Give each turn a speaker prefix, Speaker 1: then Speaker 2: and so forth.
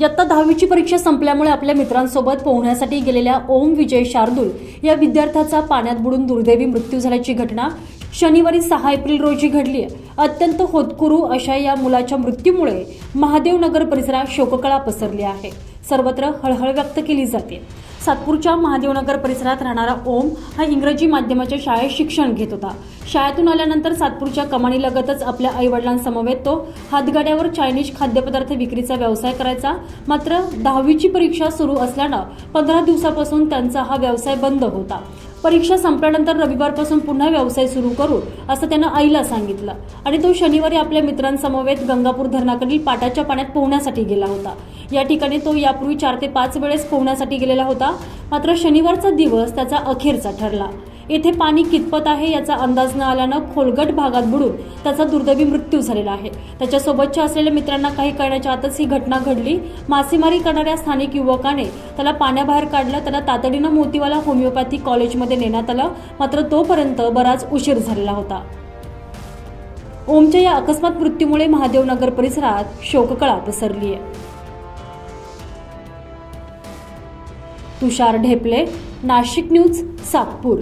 Speaker 1: इयत्ता दहावीची परीक्षा संपल्यामुळे आपल्या मित्रांसोबत पोहण्यासाठी गेलेल्या ओम विजय शार्दूल या विद्यार्थ्याचा पाण्यात बुडून दुर्दैवी मृत्यू झाल्याची घटना शनिवारी सहा एप्रिल रोजी घडली आहे. अत्यंत होतकुरू अशा या मुलाच्या मृत्यूमुळे महादेवनगर परिसरात शोककळा पसरली आहे. सर्वत्र हळहळ व्यक्त केली जाते. सातपूरच्या महादेवनगर परिसरात राहणारा ओम हा इंग्रजी माध्यमाच्या शाळेत शिक्षण घेत होता. शाळेतून आल्यानंतर सातपूरच्या कमानीलगतच आपल्या आईवडिलांसमवेत तो हातगाड्यावर चायनीज खाद्यपदार्थ विक्रीचा व्यवसाय करायचा. मात्र दहावीची परीक्षा सुरू असल्यानं पंधरा दिवसापासून त्यांचा हा व्यवसाय बंद होता. परीक्षा संपल्यानंतर रविवारपासून पुन्हा व्यवसाय सुरू करू असं त्यानं आईला सांगितलं. आणि तो शनिवारी आपल्या मित्रांसमवेत गंगापूर धरणाकडील पाटाच्या पाण्यात पोहण्यासाठी गेला होता. या ठिकाणी तो यापूर्वी चार ते पाच वेळेस पोहण्यासाठी गेलेला होता. मात्र शनिवारचा दिवस त्याचा अखेरचा ठरला. येथे पाणी कितपत आहे याचा अंदाज न आल्यानं खोलगट भागात बुडून त्याचा दुर्दैवी मृत्यू झालेला आहे. त्याच्यासोबतच्या असलेल्या मित्रांना काही करण्याच्या आतच ही घटना घडली. मासेमारी करणाऱ्या स्थानिक युवकाने त्याला पाण्याबाहेर काढलं. त्याला तातडीनं मोतीवाला होमिओपॅथी कॉलेजमध्ये नेण्यात आलं. मात्र तोपर्यंत बराच उशीर झालेला होता. ओमच्या या अकस्मात मृत्यूमुळे महादेवनगर परिसरात शोककळा पसरली आहे तुषार ढेपले नाशिक न्यूज सातपूर.